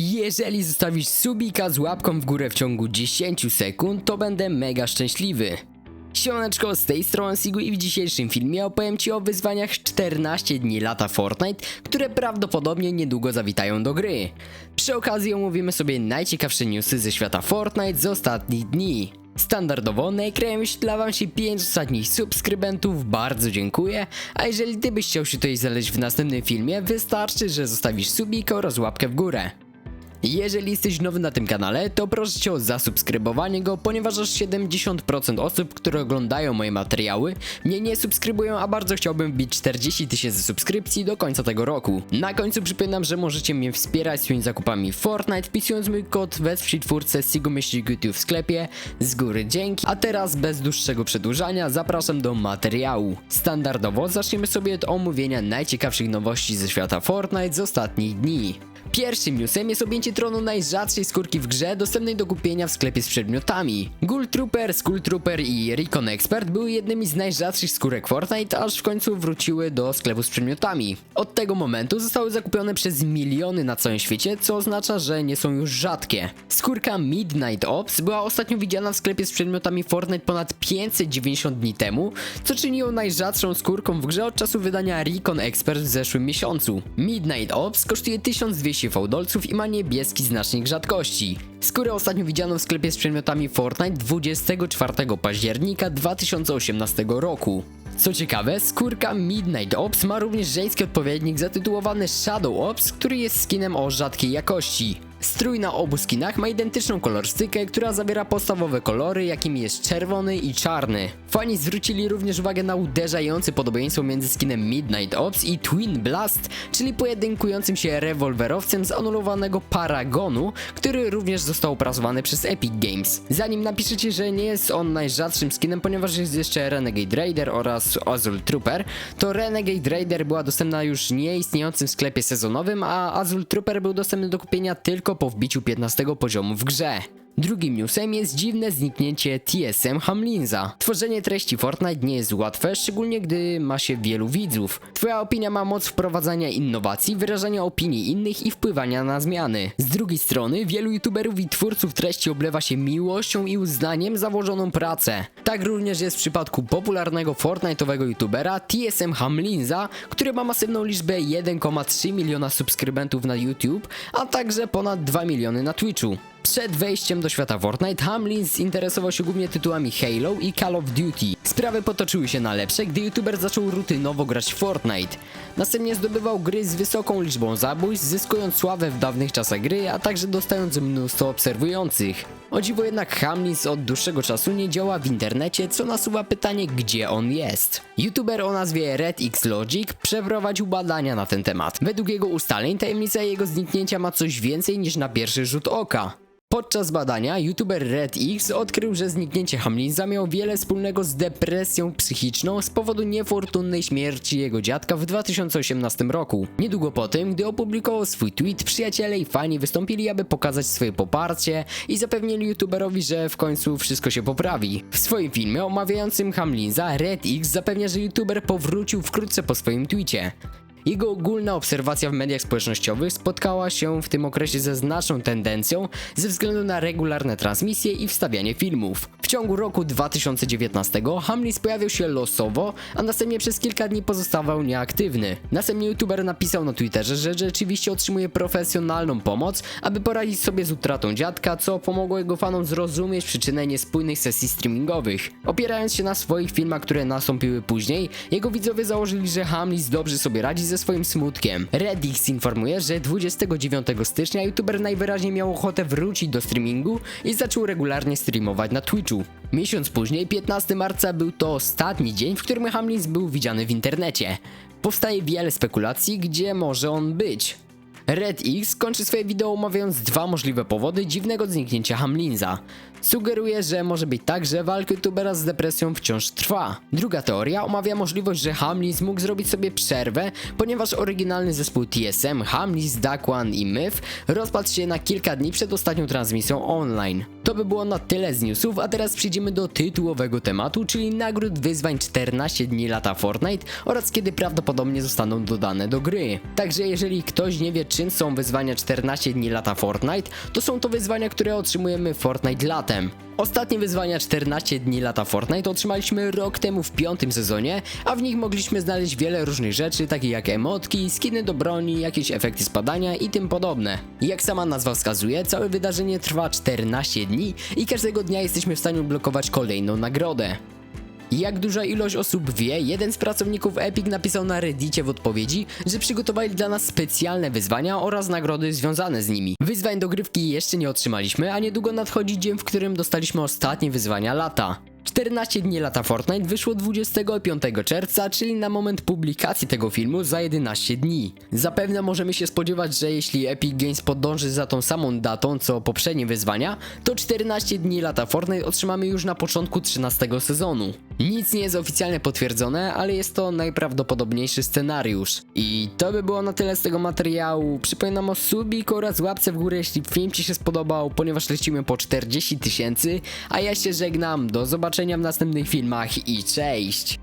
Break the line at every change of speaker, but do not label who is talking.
Jeżeli zostawisz subika z łapką w górę w ciągu 10 sekund, to będę mega szczęśliwy. Siemaneczko, z tej strony Sigu i w dzisiejszym filmie opowiem Ci o wyzwaniach 14 dni lata Fortnite, które prawdopodobnie niedługo zawitają do gry. Przy okazji omówimy sobie najciekawsze newsy ze świata Fortnite z ostatnich dni. Standardowo na ekranie wyświetla wam się 5 ostatnich subskrybentów, bardzo dziękuję, a jeżeli Ty byś chciał się tutaj znaleźć w następnym filmie, wystarczy, że zostawisz subika oraz łapkę w górę. Jeżeli jesteś nowy na tym kanale, to proszę cię o zasubskrybowanie go, ponieważ aż 70% osób, które oglądają moje materiały, mnie nie subskrybują, a bardzo chciałbym bić 40 tysięcy subskrypcji do końca tego roku. Na końcu przypominam, że możecie mnie wspierać swoimi zakupami Fortnite, wpisując mój kod wesprzyj twórcę YouTube w sklepie. Z góry dzięki. A teraz bez dłuższego przedłużania zapraszam do materiału. Standardowo zaczniemy sobie od omówienia najciekawszych nowości ze świata Fortnite z ostatnich dni. Pierwszym newsem jest objęcie tronu najrzadszej skórki w grze, dostępnej do kupienia w sklepie z przedmiotami. Ghoul Trooper, Skull Trooper i Recon Expert były jednymi z najrzadszych skórek Fortnite, aż w końcu wróciły do sklepu z przedmiotami. Od tego momentu zostały zakupione przez miliony na całym świecie, co oznacza, że nie są już rzadkie. Skórka Midnight Ops była ostatnio widziana w sklepie z przedmiotami Fortnite ponad 590 dni temu, co czyni ją najrzadszą skórką w grze od czasu wydania Recon Expert w zeszłym miesiącu. Midnight Ops kosztuje 1200 fałdolców i ma niebieski znacznik rzadkości. Skórę ostatnio widziano w sklepie z przedmiotami Fortnite 24 października 2018 roku. Co ciekawe, skórka Midnight Ops ma również żeński odpowiednik zatytułowany Shadow Ops, który jest skinem o rzadkiej jakości. Strój na obu skinach ma identyczną kolorystykę, która zawiera podstawowe kolory, jakimi jest czerwony i czarny. Fani zwrócili również uwagę na uderzające podobieństwo między skinem Midnight Ops i Twin Blast, czyli pojedynkującym się rewolwerowcem z anulowanego Paragonu, który również został opracowany przez Epic Games. Zanim napiszecie, że nie jest on najrzadszym skinem, ponieważ jest jeszcze Renegade Raider oraz Azul Trooper, to Renegade Raider była dostępna już nieistniejącym sklepie sezonowym, a Azul Trooper był dostępny do kupienia tylko po wbiciu 15 poziomu w grze. Drugim newsem jest dziwne zniknięcie TSM Hamlinza. Tworzenie treści Fortnite nie jest łatwe, szczególnie gdy ma się wielu widzów. Twoja opinia ma moc wprowadzania innowacji, wyrażania opinii innych i wpływania na zmiany. Z drugiej strony, wielu youtuberów i twórców treści oblewa się miłością i uznaniem za włożoną pracę. Tak również jest w przypadku popularnego Fortnite'owego youtubera TSM Hamlinza, który ma masywną liczbę 1,3 miliona subskrybentów na YouTube, a także ponad 2 miliony na Twitchu. Przed wejściem do świata Fortnite, Hamlin zinteresował się głównie tytułami Halo i Call of Duty. Sprawy potoczyły się na lepsze, gdy youtuber zaczął rutynowo grać Fortnite. Następnie zdobywał gry z wysoką liczbą zabójstw, zyskując sławę w dawnych czasach gry, a także dostając mnóstwo obserwujących. O dziwo jednak Hamlins od dłuższego czasu nie działa w internecie, co nasuwa pytanie, gdzie on jest. YouTuber o nazwie RedX Logic przeprowadził badania na ten temat. Według jego ustaleń tajemnica jego zniknięcia ma coś więcej niż na pierwszy rzut oka. Podczas badania youtuber RedX odkrył, że zniknięcie Hamlinza miało wiele wspólnego z depresją psychiczną z powodu niefortunnej śmierci jego dziadka w 2018 roku. Niedługo po tym, gdy opublikował swój tweet, przyjaciele i fani wystąpili, aby pokazać swoje poparcie i zapewnili youtuberowi, że w końcu wszystko się poprawi. W swoim filmie omawiającym Hamlinza, RedX zapewnia, że youtuber powrócił wkrótce po swoim tweetie. Jego ogólna obserwacja w mediach społecznościowych spotkała się w tym okresie ze znaczną tendencją ze względu na regularne transmisje i wstawianie filmów. W ciągu roku 2019 Hamlis pojawił się losowo, a następnie przez kilka dni pozostawał nieaktywny. Następnie youtuber napisał na Twitterze, że rzeczywiście otrzymuje profesjonalną pomoc, aby poradzić sobie z utratą dziadka, co pomogło jego fanom zrozumieć przyczynę niespójnych sesji streamingowych. Opierając się na swoich filmach, które nastąpiły później, jego widzowie założyli, że Hamlis dobrze sobie radzi ze swoim smutkiem. Reddix informuje, że 29 stycznia youtuber najwyraźniej miał ochotę wrócić do streamingu i zaczął regularnie streamować na Twitchu. Miesiąc później, 15 marca, był to ostatni dzień, w którym Hamlins był widziany w internecie. Powstaje wiele spekulacji, gdzie może on być. RedX kończy swoje wideo omawiając dwa możliwe powody dziwnego zniknięcia Hamlinza. Sugeruje, że może być tak, że walka youtubera z depresją wciąż trwa. Druga teoria omawia możliwość, że Hamlins mógł zrobić sobie przerwę, ponieważ oryginalny zespół TSM, Hamlins, Dakwan i Myth rozpadł się na kilka dni przed ostatnią transmisją online. To by było na tyle z newsów, a teraz przejdziemy do tytułowego tematu, czyli nagród wyzwań 14 dni lata Fortnite oraz kiedy prawdopodobnie zostaną dodane do gry. Także jeżeli ktoś nie wie są wyzwania 14 dni lata Fortnite, to są to wyzwania, które otrzymujemy w Fortnite latem. Ostatnie wyzwania 14 dni lata Fortnite otrzymaliśmy rok temu w piątym sezonie, a w nich mogliśmy znaleźć wiele różnych rzeczy, takie jak emotki, skiny do broni, jakieś efekty spadania i tym podobne. Jak sama nazwa wskazuje, całe wydarzenie trwa 14 dni i każdego dnia jesteśmy w stanie odblokować kolejną nagrodę. Jak duża ilość osób wie, jeden z pracowników Epic napisał na Reddicie w odpowiedzi, że przygotowali dla nas specjalne wyzwania oraz nagrody związane z nimi. Wyzwań do grywki jeszcze nie otrzymaliśmy, a niedługo nadchodzi dzień, w którym dostaliśmy ostatnie wyzwania lata. 14 dni lata Fortnite wyszło 25 czerwca, czyli na moment publikacji tego filmu za 11 dni. Zapewne możemy się spodziewać, że jeśli Epic Games podąży za tą samą datą co poprzednie wyzwania, to 14 dni lata Fortnite otrzymamy już na początku 13 sezonu. Nic nie jest oficjalnie potwierdzone, ale jest to najprawdopodobniejszy scenariusz. I to by było na tyle z tego materiału. Przypominam o subiku oraz łapce w górę, jeśli film Ci się spodobał, ponieważ lecimy po 40 tysięcy, a ja się żegnam. Do zobaczenia w następnych filmach i cześć!